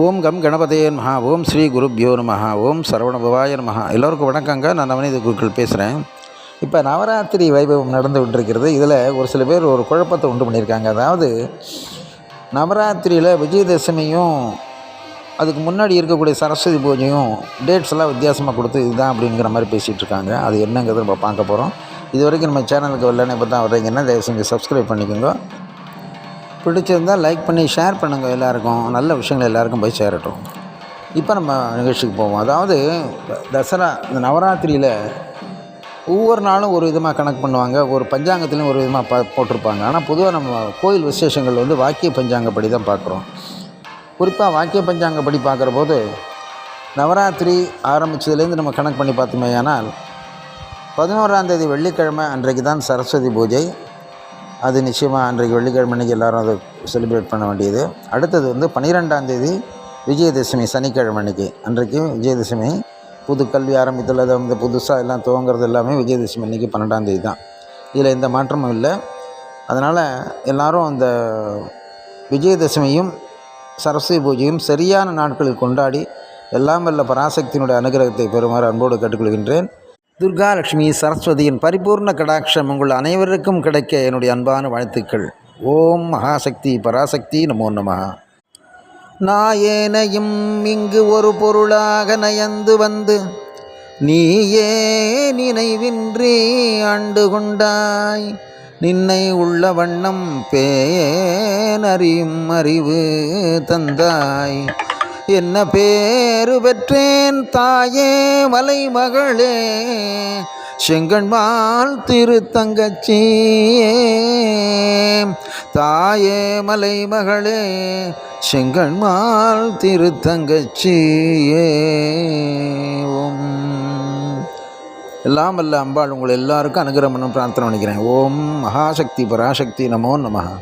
ஓம் come கணபதே மகா ஓம் ஸ்ரீ குருப்யோ நமஹ ஓம் சரவண பவாய நமஹா. எல்லோருக்கும் வணக்கங்க. நான் நவநீத குருக்கள் பேசுகிறேன் இப்போ நவராத்திரி வைபவம் நடந்து கொண்டிருக்கிறது. இதில் ஒரு சில பேர் ஒரு குழப்பத்தை உண்டு பண்ணியிருக்காங்க. அதாவது நவராத்திரியில் விஜயதசமியும் அதுக்கு முன்னாடி இருக்கக்கூடிய சரஸ்வதி பூஜையும் டேட்ஸ் எல்லாம் வித்தியாசமாக கொடுத்து இதுதான் அப்படிங்கிற மாதிரி பேசிகிட்டு இருக்காங்க. அது என்னங்கிறது நம்ம பார்க்க போகிறோம் இது வரைக்கும் நம்ம சேனலுக்கு வரலன்னு இப்போ தான் வர்றீங்கன்னா தயவு செஞ்சு சப்ஸ்கிரைப் பண்ணிக்கோங்க. பிடிச்சிருந்தால் லைக் பண்ணி ஷேர் பண்ணுங்கள் எல்லாருக்கும். நல்ல விஷயங்கள் எல்லாருக்கும் போய் சேரட்டும். இப்போ நம்ம நிகழ்ச்சிக்கு போவோம். அதாவது தசரா இந்த நவராத்திரியில் ஒவ்வொரு நாளும் ஒரு விதமாக கணக்கு பண்ணுவாங்க. ஒரு பஞ்சாங்கத்துலேயும் ஒரு விதமாக பா போட்டிருப்பாங்க. ஆனால் பொதுவாக நம்ம கோயில் விசேஷங்கள் வந்து வாக்கிய பஞ்சாங்கப்படி தான் பார்க்குறோம். குறிப்பாக வாக்கிய பஞ்சாங்கப்படி பார்க்குற போது நவராத்திரி ஆரம்பித்ததுலேருந்து நம்ம கணக்கு பண்ணி பார்த்தோமே ஆனால் பதினோராந்தேதி வெள்ளிக்கிழமை அன்றைக்கு தான் சரஸ்வதி பூஜை. அது நிச்சயமாக அன்றைக்கு வெள்ளிக்கிழமை அன்றைக்கி எல்லோரும் அதை செலிப்ரேட் பண்ண வேண்டியது. அடுத்தது வந்து பன்னிரெண்டாம் தேதி விஜயதசமி சனிக்கிழமை அன்றைக்கி அன்றைக்கு விஜயதசமி புது கல்வி ஆரம்பித்துள்ளது. வந்து புதுசாக எல்லாம் துவங்கிறது எல்லாமே விஜயதசமி அன்றைக்கி பன்னெண்டாம் தேதி தான். இதில் எந்த மாற்றமும் இல்லை. அதனால் எல்லோரும் அந்த விஜயதசமியும் சரஸ்வதி பூஜையும் சரியான நாட்களில் கொண்டாடி எல்லாம் வல்ல பராசக்தியினுடைய அனுகிரகத்தை பெறுமாறு அன்போடு கேட்டுக்கொள்கின்றேன். துர்காலட்சுமி சரஸ்வதியின் பரிபூர்ண கடாட்சம் உங்கள் அனைவருக்கும் கிடைக்க என்னுடைய அன்பான வாழ்த்துக்கள். ஓம் மகாசக்தி பராசக்தி நமோ நமஹ நாயேனையும் இங்கு ஒரு பொருளாக நயந்து வந்து நீயே நினைவின்றி ஆண்டு கொண்டாய். நின்னை உள்ள வண்ணம் பேனறியும் அறிவு தந்தாய். என்ன பேரு பெற்றேன் தாயே மலை மகளே செங்கண்மால் திருத்தங்கச்சியே தாயே மலை மகளே செங்கண்மால் திருத்தங்கச்சியே ஓம். எல்லாம் வல்ல அம்பாள் உங்களை எல்லாருக்கும் அனுகிரமணம் பிரார்த்தனை பண்ணிக்கிறேன். ஓம். மகாசக்தி பராசக்தி நமோ நமகா